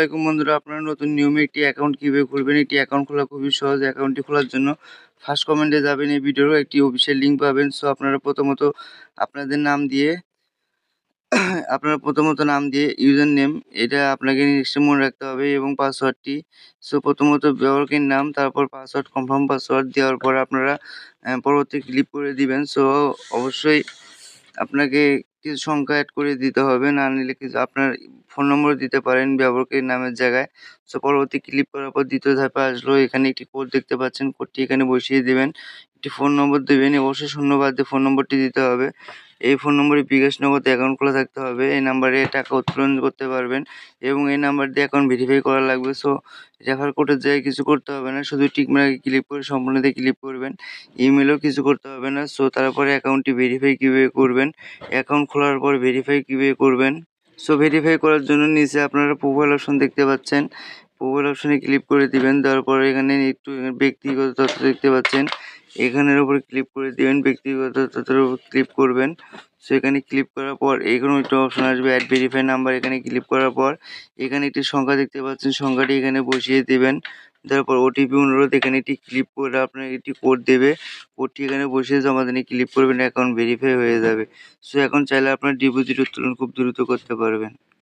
আলাইকুম বন্ধুরা, আপনারা নতুন নিয়মে একটি অ্যাকাউন্ট কীভাবে খুলবেন? একটি অ্যাকাউন্ট খোলা খুবই সহজ। অ্যাকাউন্টটি খোলার জন্য ফার্স্ট কমেন্টে যাবেন, এই ভিডিওর একটি অফিসের লিঙ্ক পাবেন। সো আপনারা প্রথমত আপনাদের নাম দিয়ে, আপনারা প্রথমত নাম দিয়ে ইউজার নেম এটা আপনাকে নিশ্চয় মনে রাখতে হবে এবং পাসওয়ার্ডটি সো প্রথমত ব্যবহারকারীর নাম, তারপর পাসওয়ার্ড কনফার্ম পাসওয়ার্ড দেওয়ার পর আপনারা পরবর্তী ক্লিক করে দিবেন। সো অবশ্যই আপনাকে কিছু সংখ্যা অ্যাড করে দিতে হবে। না নিলে কিছু আপনার ফোন নম্বর দিতে পারেন ব্যবহারকারীর নামের জায়গায়। সো পরবর্তী ক্লিক করার পর দ্বিতীয় ধাপে আসলো। এখানে একটি কোড দেখতে পাচ্ছেন। কোডটি এখানে বসিয়ে দেবেন। একটি ফোন নম্বর দেবেন। অবশ্যই শূন্যবাদ দিয়ে ফোন নম্বরটি দিতে হবে। এই ফোন নম্বরে বিকাশ নগদ অ্যাকাউন্ট খোলা থাকতে হবে। এই নাম্বারে টাকা উত্তোলন করতে পারবেন এবং এই নাম্বার দিয়ে অ্যাকাউন্ট ভেরিফাই করা লাগবে। সো রেফার কোডের জায়গায় কিছু করতে হবে না, শুধু টিক মার্কে ক্লিক করে সম্পূর্ণ দিয়ে ক্লিক করবেন। ইমেলও কিছু করতে হবে না। সো তারপরে অ্যাকাউন্টটি ভেরিফাই কীভাবে করবেন? অ্যাকাউন্ট খোলার পর ভেরিফাই কীভাবে করবেন? সো ভেরিফাই করার জন্য নিচে আপনারা প্রোফাইল অপশন দেখতে পাচ্ছেন। প্রোফাইল অপশনে ক্লিক করে দিবেন। দেওয়ার পরে এখানে একটু ব্যক্তিগত তথ্য দেখতে পাচ্ছেন। এখানের উপর ক্লিক করে দিবেন, ব্যক্তিগত তথ্যের উপর ক্লিক করবেন। সো এখানে ক্লিক করার পর এখানে একটা অপশন আসবে অ্যাড ভেরিফাই নাম্বার এখানে ক্লিক করার পর। এখানে একটি সংখ্যা দেখতে পাচ্ছেন, সংখ্যাটি এখানে বসিয়ে দেবেন। তারপর ওটিপি অনুরোধ, এখানে একটি ক্লিক করে আপনার একটি কোড দেবে। কোডটি এখানে বসিয়ে জমা দিনে ক্লিক করবেন অ্যাকাউন্ট ভেরিফাই হয়ে যাবে। সো এখন চাইলে আপনার ডিপোজিট উত্তোলন খুব দ্রুত করতে পারবেন।